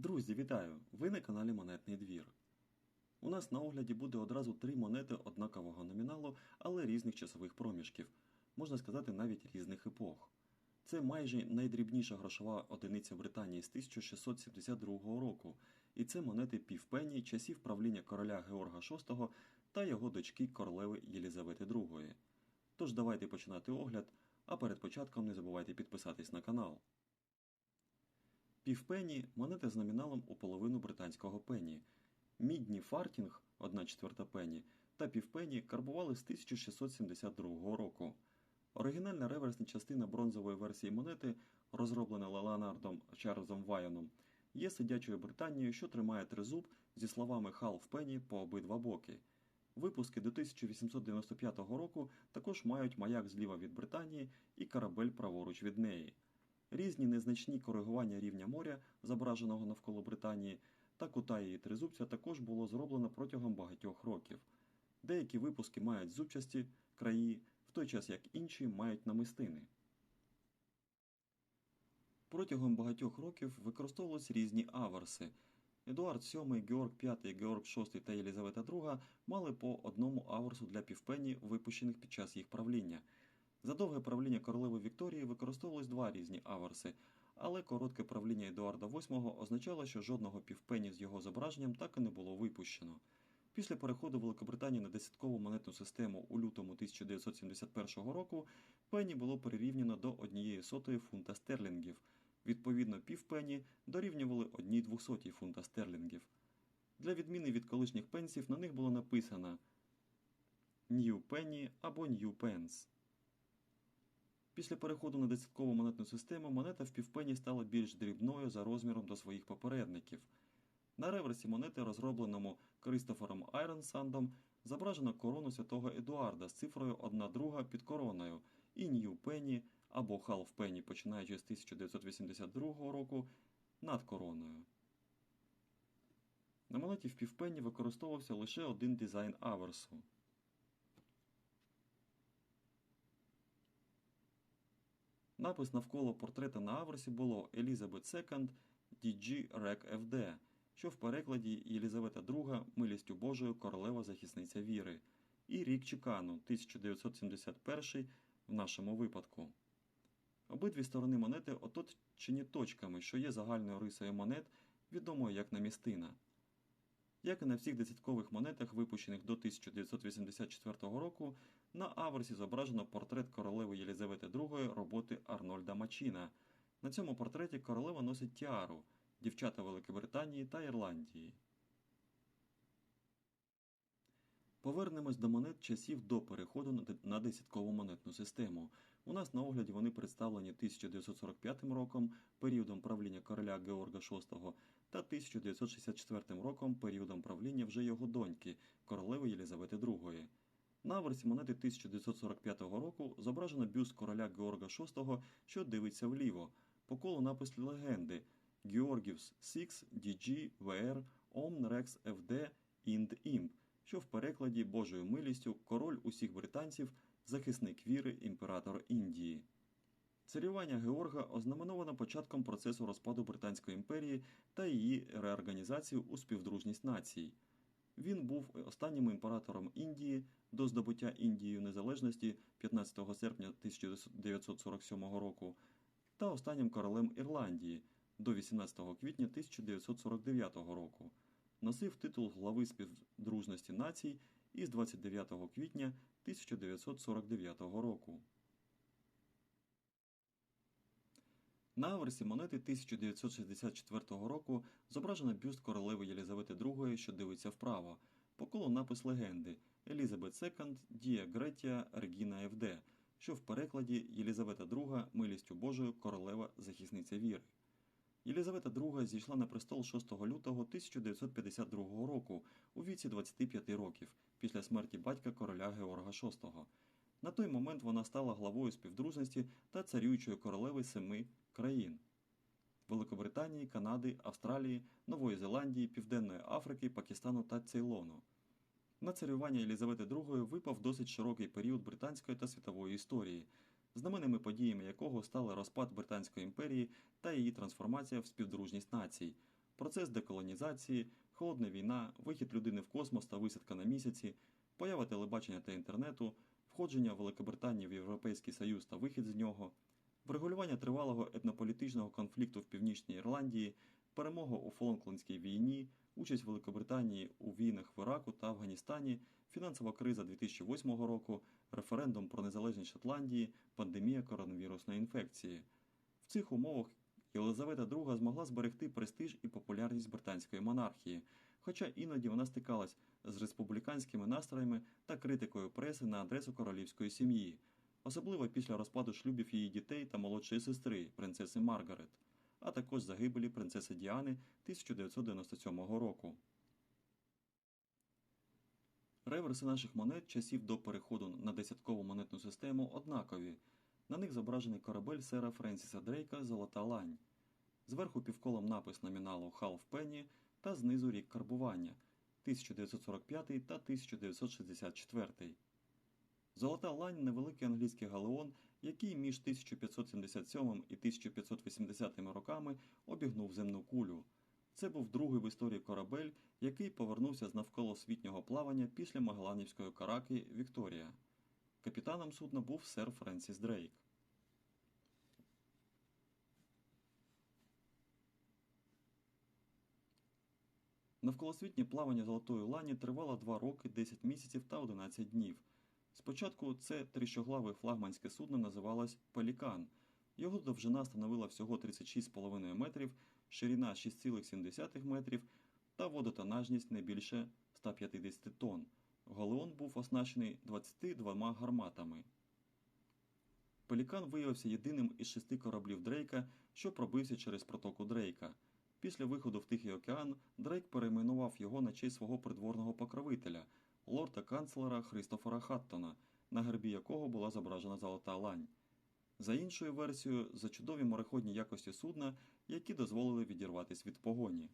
Друзі, вітаю! Ви на каналі Монетний двір. У нас на огляді буде одразу три монети однакового номіналу, але різних часових проміжків, можна сказати, навіть різних епох. Це майже найдрібніша грошова одиниця Британії з 1672 року, і це монети півпені часів правління короля Георга VI та його дочки королеви Єлізавети II. Тож давайте починати огляд, а перед початком не забувайте підписатись на канал. Півпені монета з номіналом у половину британського пені. Мідні фартінг 1 четверта пені та півпені карбували з 1672 року. Оригінальна реверсна частина бронзової версії монети, розроблена Леонардом Чарльзом Вайоном, є сидячою Британією, що тримає тризуб зі словами «Half penny» по обидва боки. Випуски до 1895 року також мають маяк зліва від Британії і корабель праворуч від неї. Різні незначні коригування рівня моря, зображеного навколо Британії, та кута її тризубця також було зроблено протягом багатьох років. Деякі випуски мають зубчасті краї, в той час як інші мають намистини. Протягом багатьох років використовувались різні аверси. Едуард VII, Георг V, Георг VI та Єлізавета II мали по одному аверсу для півпені, випущених під час їх правління. За довге правління королеви Вікторії використовувались два різні аверси, але коротке правління Едуарда VIII означало, що жодного півпені з його зображенням так і не було випущено. Після переходу Великобританії на десяткову монетну систему у лютому 1971 року пені було перерівняно до однієї сотої фунта стерлінгів. Відповідно, півпені дорівнювали одній двохсотій фунта стерлінгів. Для відміни від колишніх пенсів на них було написано New Penny або New Pence. Після переходу на десяткову монетну систему монета в півпені стала більш дрібною за розміром до своїх попередників. На реверсі монети, розробленому Кристофером Айронсандом, зображено корону святого Едуарда з цифрою 1 друга під короною і Нью Пенні або Half Penny, починаючи з 1982 року, над короною. На монеті в півпенні використовувався лише один дизайн аверсу. Напис навколо портрета на аверсі було Елізабет II DG Rec FD, що в перекладі Єлізавета II милістю Божою королева захисниця віри, і рік Чекану 1971 в нашому випадку. Обидві сторони монети оточені точками, що є загальною рисою монет, відомою як намістина. Як і на всіх десяткових монетах, випущених до 1984 року, на аверсі зображено портрет королеви Єлізавети II роботи Арнольда Мачіна. На цьому портреті королева носить тіару, дівчата Великобританії та Ірландії. Повернемось до монет часів до переходу на десяткову монетну систему. У нас на огляді вони представлені 1945 роком, періодом правління короля Георга VI, та 1964 роком, періодом правління вже його доньки, королеви Єлізавети II. На аверсі монети 1945 року зображено бюст короля Георга VI, що дивиться вліво. По колу напис легенди Georgius 6 DG VR Omn Rex FD Ind Imp що в перекладі Божою милістю король усіх британців, захисник віри, імператор Індії. Царювання Георга ознаменовано початком процесу розпаду Британської імперії та її реорганізацію у співдружність націй. Він був останнім імператором Індії до здобуття Індією незалежності 15 серпня 1947 року та останнім королем Ірландії до 18 квітня 1949 року носив титул глави співдружності націй із 29 квітня 1949 року. На аверсі монети 1964 року зображено бюст королеви Єлізавети II, що дивиться вправо. По колу напис легенди Елізабет II Дія Гретія Регіна ФД, що в перекладі Єлізавета II милістю Божою королева захисниця віри. Єлізавета II зійшла на престол 6 лютого 1952 року у віці 25 років після смерті батька короля Георга VI. На той момент вона стала главою співдружності та царюючою королеви семи країн Великобританії, Канади, Австралії, Нової Зеландії, Південної Африки, Пакистану та Цейлону. На царювання Єлізавети II випав досить широкий період британської та світової історії знаменними подіями якого стали розпад Британської імперії та її трансформація в співдружність націй, процес деколонізації, холодна війна, вихід людини в космос та висадка на місяці, поява телебачення та інтернету, входження Великобританії в Європейський Союз та вихід з нього, врегулювання тривалого етнополітичного конфлікту в Північній Ірландії, перемога у Фолклендській війні, участь Великобританії у війнах в Іраку та Афганістані, фінансова криза 2008 року, референдум про незалежність Шотландії, пандемія коронавірусної інфекції. В цих умовах Єлизавета II змогла зберегти престиж і популярність британської монархії, хоча іноді вона стикалась з республіканськими настроями та критикою преси на адресу королівської сім'ї, особливо після розпаду шлюбів її дітей та молодшої сестри, принцеси Маргарет, а також загибелі принцеси Діани 1997 року. Реверси наших монет часів до переходу на десяткову монетну систему однакові. На них зображений корабель сера Френсіса Дрейка Золота лань. Зверху півколом напис номіналу Half Penny та знизу рік карбування 1945 та 1964. Золота лань невеликий англійський галеон, який між 1577 і 1580 роками обігнув земну кулю. Це був другий в історії корабель, який повернувся з навколосвітнього плавання після Магеланівської караки Вікторія. Капітаном судна був сер Френсіс Дрейк. Навколосвітнє плавання Золотої лані тривало 2 роки, 10 місяців та 11 днів. Спочатку це тріщоглаве флагманське судно називалось Пелікан. Його довжина становила всього 36,5 метрів, ширина 6,7 метрів та водотонажність не більше 150 тонн. Галеон був оснащений 22 гарматами. Пелікан виявився єдиним із шести кораблів Дрейка, що пробився через протоку Дрейка. Після виходу в Тихий океан Дрейк перейменував його на честь свого придворного покровителя, лорда канцлера Христофера Хаттона, на гербі якого була зображена золота лань. За іншою версією, за чудові мореходні якості судна, які дозволили відірватися від погоні.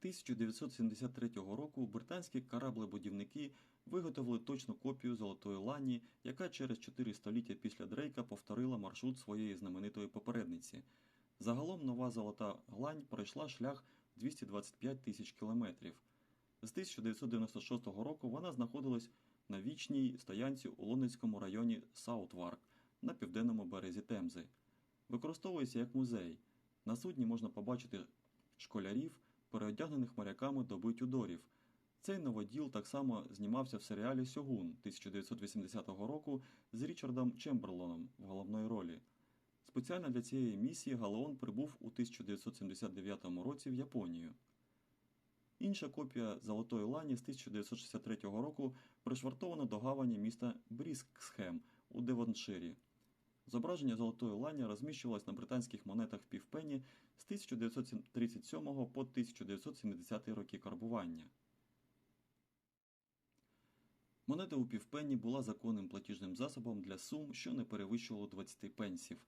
1973 року британські кораблебудівники виготовили точну копію золотої лані, яка через 4 століття після Дрейка повторила маршрут своєї знаменитої попередниці. Загалом нова золота лань пройшла шлях 225 тисяч кілометрів. З 1996 року вона знаходилась на вічній стоянці у лондонському районі Саутварк на південному березі Темзи. Використовується як музей. На судні можна побачити школярів, переодягнених моряками доби Тюдорів. Цей новоділ так само знімався в серіалі Сьогун 1980 року з Річардом Чемберлоном в головної ролі. Спеціально для цієї місії Галеон прибув у 1979 році в Японію. Інша копія Золотої лані з 1963 року пришвартована до гавані міста Брісксхем у Девонширі. Зображення Золотої лані розміщувалось на британських монетах півпені з 1937 по 1970 роки карбування. Монета у півпенні була законним платіжним засобом для сум, що не перевищувало 20 пенсів.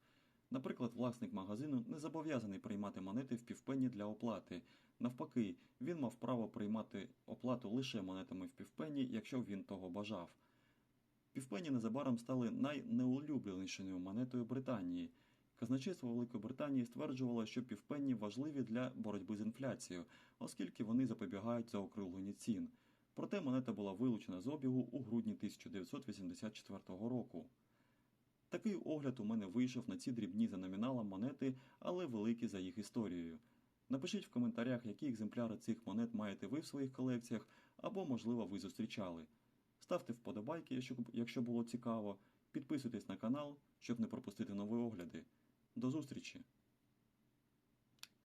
Наприклад, власник магазину не зобов'язаний приймати монети в півпенні для оплати. Навпаки, він мав право приймати оплату лише монетами в півпенні, якщо він того бажав. Півпенні незабаром стали найнеулюбленішою монетою Британії. Казначейство Великої Британії стверджувало, що півпенні важливі для боротьби з інфляцією, оскільки вони запобігають заокругленню цін. Проте монета була вилучена з обігу у грудні 1984 року. Такий огляд у мене вийшов на ці дрібні за номіналом монети, але великі за їх історією. Напишіть в коментарях, які екземпляри цих монет маєте ви в своїх колекціях, або, можливо, ви зустрічали. Ставте вподобайки, якщо було цікаво, підписуйтесь на канал, щоб не пропустити нові огляди. До зустрічі!